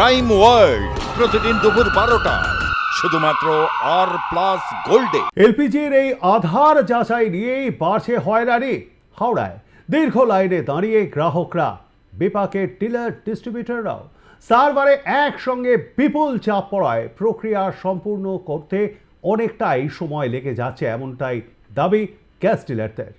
Crime world প্রতিদিন দুপুর বারোটা। শুধুমাত্র আর প্লাস গোল্ডে এলপিজির এই আধার যাচাই নিয়েই বাড়ছে হয়রানি। হাওড়ায় দীর্ঘ লাইনে দাঁড়িয়ে গ্রাহকরা, বিপাকের ডিলার ডিস্ট্রিবিউটররাও সার্ভারে একসঙ্গে বিপুল চাপ পড়ায়। প্রক্রিয়া সম্পূর্ণ করতে অনেকটাই সময় লেগে যাচ্ছে এমনটাই দাবি গ্যাস ডিলারদের।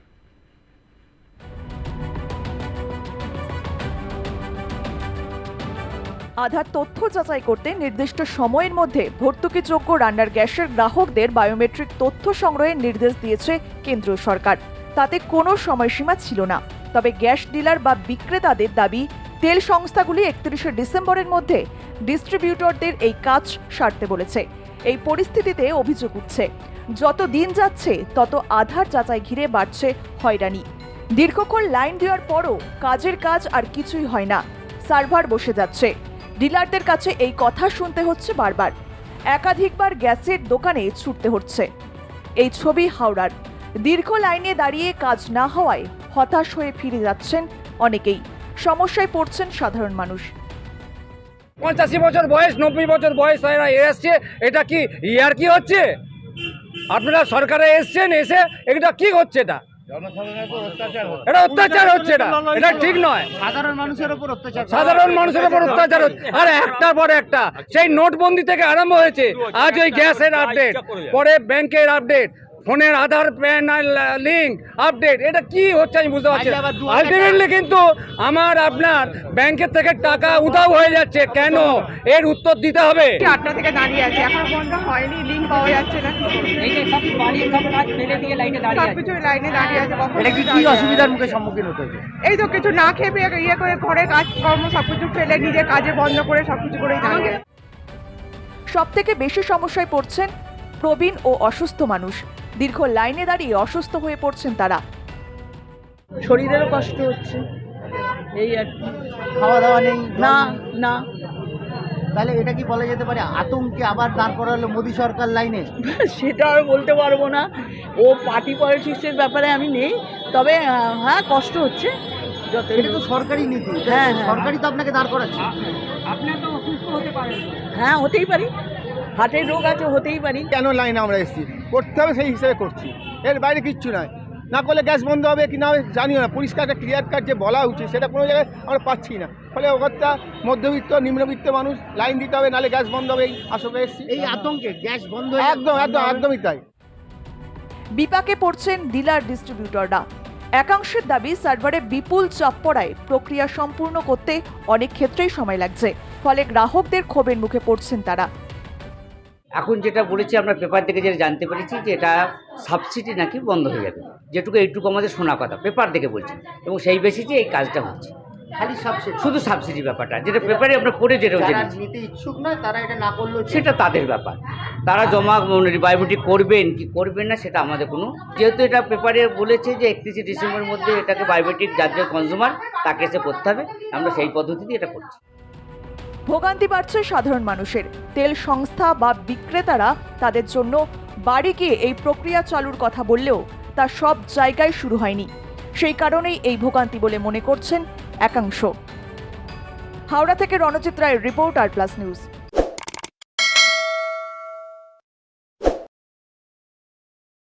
আধার তথ্য যাচাই করতে নির্দিষ্ট সময়ের মধ্যে ভর্তুকিযোগ্য রান্নার গ্যাসের গ্রাহকদের বায়োমেট্রিক তথ্য সংগ্রহের নির্দেশ দিয়েছে কেন্দ্রীয় সরকার। তাতে কোনো সময়সীমা ছিল না। তবে গ্যাস ডিলার বা বিক্রেতাদের দাবি, তেল সংস্থাগুলি একত্রিশে ডিসেম্বরের মধ্যে ডিস্ট্রিবিউটরদের এই কাজ সারতে বলেছে। এই পরিস্থিতিতে অভিযোগ উঠছে, যত দিন যাচ্ছে, তত আধার যাচাই ঘিরে বাড়ছে হয়রানি। দীর্ঘক্ষণ লাইন দেওয়ার পরও কাজের কাজ আর কিছুই হয় না। সার্ভার বসে যাচ্ছে। ডিলারদের কাছে এই কথা শুনতে হচ্ছে বারবার। একাধিকবার গ্যাসের দোকানে ছুটতে হচ্ছে। এই ছবি হাওড়ার। দীর্ঘ লাইনে দাঁড়িয়ে কাজ না হওয়ায় হতাশ হয়ে ফিরে যাচ্ছেন অনেকেই। সমস্যায় পড়ছেন সাধারণ মানুষ। পঞ্চাশি বছর বয়স, নব্বই বছর বয়স এরা এসছে, এটা কি ইয়ার কি হচ্ছে? আপনারা সরকারে এসছেন, এসে এটা কি হচ্ছে এটা? এটা অত্যাচার হচ্ছে এটা এটা ঠিক নয়। সাধারণ মানুষের উপর অত্যাচার সাধারণ মানুষের উপর অত্যাচার হচ্ছে। আর একটার পর একটা। সেই নোটবন্দি থেকে আরম্ভ হয়েছে। আজ ওই গ্যাসের আপডেট পরে ব্যাংকের আপডেট ফোনের আধার প্যান লিঙ্ক আপডেট এটা কি হচ্ছে আমি বুঝতে পারছি আলটিমেটলি কিন্তু আমার আপনার ব্যাংকের থেকে টাকা উধাও হয়ে যাচ্ছে। কেন? এর উত্তর দিতে হবে। আটটা থেকে দাঁড়িয়ে আছে? এখন পর্যন্ত হয়নি লিঙ্ক পাওয়া যাচ্ছে না। সবকিছু লাইনে দাঁড়িয়ে আছে। এটা কি কি অসুবিধার মুখে সম্মুখীন হতে হচ্ছে? এই তো কিছু না খেয়ে ইয়ে করে ঘরে কাজকর্ম সবকিছু ফেলে নিজের কাজে বন্ধ করে সবকিছু দাঁড়িয়ে আছে। সব থেকে বেশি সমস্যায় পড়ছেন প্রবীণ ও অসুস্থ মানুষ। দীর্ঘ লাইনে দাঁড়িয়ে অসুস্থ হয়ে পড়ছেন তারা। শরীরেরও কষ্ট হচ্ছে। এই আর কি। খাওয়া দাওয়া নেই না না। তাহলে এটা কি বলা যেতে পারে? আতঙ্কে আবার দাঁড় করালো মোদী সরকার লাইনে? সেটা আর বলতে পারব না। ও পার্টি পলিটিক্সের ব্যাপারে আমি নেই। তবে হ্যাঁ কষ্ট হচ্ছে। যত এটা তো সরকারি নীতি। হ্যাঁ, হ্যাঁ। সরকারি তো আপনাকে দাঁড় করাচ্ছে। হ্যাঁ হতেই পারি। হার্টের রোগ আছে হতেই পারি। কেন লাইনে আমরা এসেছি? করতে হবে সেই হিসেবে করছি। এর বাইরে কিচ্ছু নয় না করলে গ্যাস বন্ধ হবে কি না হবে জানিও না। পরিষ্কার একটা ক্লিয়ার কাট যে বলা উচিত সেটা কোনো জায়গায় আমরা পাচ্ছি না। ফলে ওখানটা মধ্যবিত্ত নিম্নবিত্ত মানুষ লাইন দিতে হবে নাহলে গ্যাস বন্ধ হবে এই আশঙ্কা এসেছি। এই আতঙ্কে গ্যাস বন্ধ হয়ে একদম একদম একদমই তাই। বিপাকে পড়ছেন ডিলার ডিস্ট্রিবিউটররা। একাংশের দাবি সার্ভারে বিপুল চাপ পড়ায় প্রক্রিয়া সম্পূর্ণ করতে অনেক ক্ষেত্রেই সময় লাগছে। ফলে গ্রাহকদের ক্ষোভের মুখে পড়ছেন তারা। এখন যেটা বলেছি আমরা পেপার থেকে যেটা জানতে পেরেছি যে এটা সাবসিডি নাকি বন্ধ হয়ে যাবে। যেটুকু এইটুকু আমাদের শোনা কথা পেপার দেখে বলছি। এবং সেই বেশি যে এই কাজটা হচ্ছে। খালি সাবসিডি শুধু সাবসিডি ব্যাপারটা যেটা পেপারে আমরা পড়ে যেটা নিতে ইচ্ছুক নয় তারা এটা না করলেও সেটা তাদের ব্যাপার। তারা জমা বায়োমেট্রিক করবেন কি করবেন না সেটা আমাদের কোনো যেহেতু এটা পেপারে বলেছে যে একত্রিশে ডিসেম্বরের মধ্যে এটাকে বায়োমেট্রিক যার যে কনজিউমার তাকে এসে করতে হবে। আমরা সেই পদ্ধতিতে এটা করছি। ভোগান্তি বাড়ছে সাধারণ মানুষের। তেল সংস্থা বা বিক্রেতারা তাদের জন্য বাড়ি গিয়ে এই প্রক্রিয়া চালুর কথা বললেও তা সব জায়গায় শুরু হয়নি। সেই কারণেই এই ভোগান্তি বলে মনে করছেন একাংশ। হাওড়া থেকে রণজিৎ রায়ের রিপোর্ট আর প্লাস নিউজ।